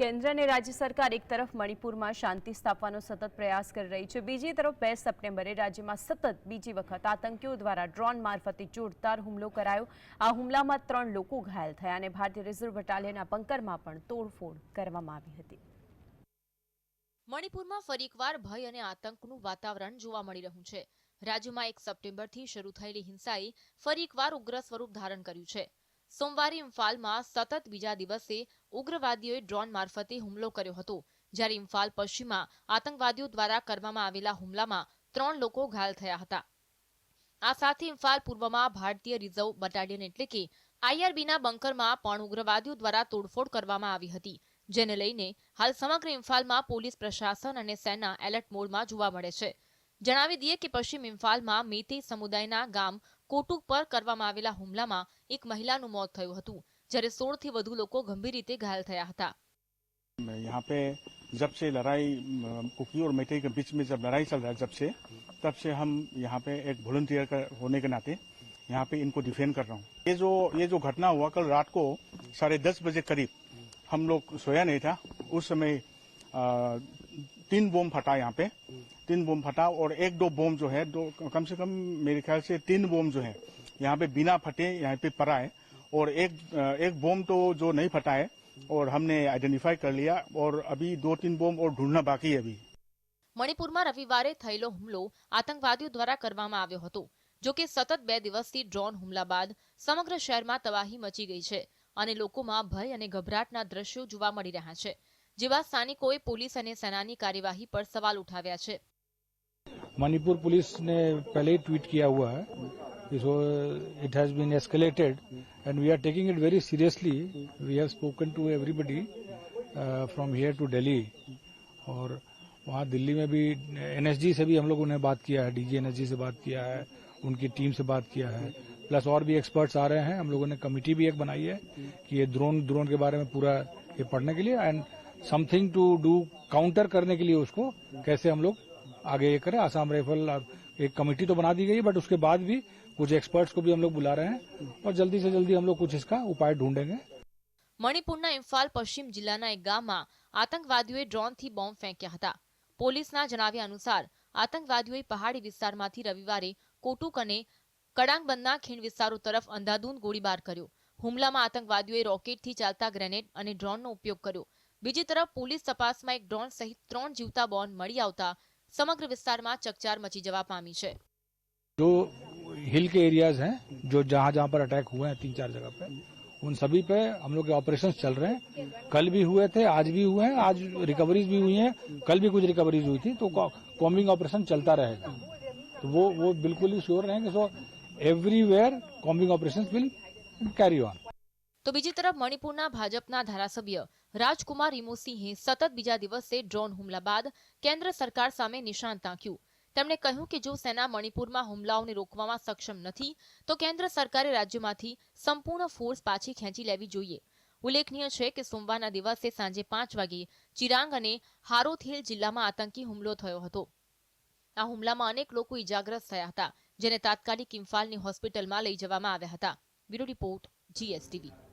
કેન્દ્ર અને રાજ્ય સરકાર એક તરફ મણિપુરમાં શાંતિ સ્થાપવાનો સતત પ્રયાસ કરી રહી છે, બીજી તરફ બે સપ્ટેમ્બરે રાજ્યમાં સતત બીજી વખત આતંકીઓ દ્વારા ડ્રોન મારફતે જોરદાર હુમલો કરાયો. આ હુમલામાં ત્રણ લોકો ઘાયલ થયા અને ભારતીય રિઝર્વ બટાલિયનના બંકરમાં પણ તોડફોડ કરવામાં આવી હતી. મણિપુરમાં ફરી એકવાર ભય અને આતંકનું વાતાવરણ જોવા મળી રહ્યું છે. રાજ્યમાં એક સપ્ટેમ્બરથી શરૂ થયેલી હિંસાએ ફરી એકવાર ઉગ્ર સ્વરૂપ ધારણ કર્યું છે. સોમવારે ઇમ્ફાલમાં સતત બીજા દિવસે ઉગ્રવાદીઓએ ડ્રોન મારફતે હુમલો કર્યો હતો. જ્યારે ઇમ્ફાલ પશ્ચિમમાં આતંકવાદીઓ દ્વારા કરવામાં આવેલા હુમલામાં ત્રણ લોકો ઘાયલ થયા હતા. આ સાથે ઇમ્ફાલ પૂર્વમાં ભારતીય રિઝર્વ બટાલિયન એટલે કે આઈઆરબીના બંકરમાં પણ ઉગ્રવાદીઓ દ્વારા તોડફોડ કરવામાં આવી હતી, જેને લઈને હાલ સમગ્ર ઇમ્ફાલમાં પોલીસ પ્રશાસન અને સેના એલર્ટ મોડમાં જોવા મળે છે. જણાવી દઈએ કે પશ્ચિમ ઇમ્ફાલમાં મેતી સમુદાયના ગામ કોટુક પર કરવામાં આવેલા હુમલામાં એક મહિલાનું મોત થયું હતું જ્યારે સોળથી વધુ લોકો ગંભીર રીતે ઘાયલ થયા હતા यहाँ पे जब से लड़ाई अ, कुकी और मैत्री के बीच में जब लड़ाई चल रहा है जब से तब से हम यहाँ पे एक वॉलंटियर का होने के नाते यहाँ पे इनको डिफेंड कर रहा हूँ ये जो ये जो घटना हुआ कल रात को साढ़े दस बजे करीब हम लोग सोया नहीं था उस समय अ, तीन बोम फटा यहाँ पे तीन बोम फटा और एक दो बोम जो है दो कम से कम मेरे ख्याल से तीन बोम जो है यहाँ पे बिना फटे यहाँ पे पड़ा है और एक अ, एक बोम तो जो नहीं फटा है और हमने आइडेंटिफाई कर लिया और अभी दो तीन बोम और ढूंढना बाकी है अभी મણિપુરમાં રવિવારે થયેલો હુમલો આતંકવાદીઓ દ્વારા કરવામાં આવ્યો હતો જો કે સતત બે દિવસથી ડ્રોન હુમલા બાદ સમગ્ર શહેરમાં તબાહી મચી ગઈ છે અને લોકોમાં ભય અને ગભરાટના દ્રશ્યો જોવા મળી રહ્યા છે જેવા સ્થાનિકોએ પોલીસ અને સેનાની કાર્યવાહી પર સવાલ ઉઠાવ્યા છે मणिपुर पुलिस ने पहले ही ट्वीट किया हुआ है so it has been escalated and we are taking it very seriously we have spoken to everybody from here to Delhi और वहाँ दिल्ली में भी एनएसजी से भी हम लोगों ने बात किया है डीजी एनएसजी से बात किया है उनकी टीम से बात किया है प्लस और भी एक्सपर्ट्स आ रहे हैं हम लोगों ने कमिटी भी एक बनाई है कि ये ड्रोन ड्रोन के बारे में पूरा ये पढ़ने के लिए and something to do counter करने के लिए उसको कैसे हम लोग आगे ये करें आसाम राइफल अब एक कमेटी तो बना दी गई है बट उसके बाद भी कुछ एक्सपर्ट्स को भी हम लोग बुला रहे हैं और जल्दी से जल्दी हम लोग कुछ इसका उपाय ढूंढेंगे મણિપુરના ઇમ્ફાલ પશ્ચિમ જિલ્લાના એક ગામમાં આતંકવાદીઓએ ડ્રોનથી બોમ્બ ફેંક્યા હતા પોલીસના જણાવ્યા અનુસાર આતંકવાદીઓએ પહાડી વિસ્તારમાંથી રવિવારે કોટુક અને કડાંગબંધના ખીણ વિસ્તારો તરફ અંધાધૂંધ ગોળીબાર કર્યો હુમલામાં આતંકવાદીઓએ રોકેટથી ચાલતા ગ્રેનેડ અને ડ્રોનનો ઉપયોગ કર્યો બીજી તરફ પોલીસ તપાસમાં એક ડ્રોન સહિત ત્રણ જીવતા બોન મળી આવતા સમગ્ર વિસ્તારમાં ચકચાર મચી જવા પામી છે जो हिल के एरियाज हैं जो जहां जहां पर अटैक हुए हैं तीन चार जगह पे उन सभी पे हम लोग के ऑपरेशन चल रहे हैं कल भी हुए थे आज भी हुए हैं आज रिकवरीज भी हुई हैं कल भी कुछ रिकवरीज हुई थी तो कॉम्बिंग ऑपरेशन चलता रहेगा तो वो वो बिल्कुल ही श्योर रहेंगे so everywhere combing operation will carry on તો બીજી તરફ મણિપુરના ભાજપના ધારાસભ્ય રાજકુમાર ઇમોસિંહે સતત બીજા દિવસે ડ્રોન હુમલા બાદ કેન્દ્ર સરકાર સામે નિશાન તાક્યું. તેમણે કહ્યું કે જો સેના મણિપુરમાં હુમલાઓને રોકવામાં સક્ષમ નથી, તો કેન્દ્ર સરકારે રાજ્યમાંથી સંપૂર્ણ ફોર્સ પાછી ખેંચી લેવી જોઈએ. ઉલ્લેખનીય છે કે સોમવારના દિવસે સાંજે પાંચ વાગે ચિરાંગ અને હારોથિલ જિલ્લામાં આતંકી હુમલો થયો હતો. આ હુમલામાં અનેક લોકો ઇજાગ્રસ્ત થયા હતા, જેને તાત્કાલિક ઇમ્ફાલની હોસ્પિટલમાં લઈ જવામાં આવ્યા હતા. Bureau report, GSTV.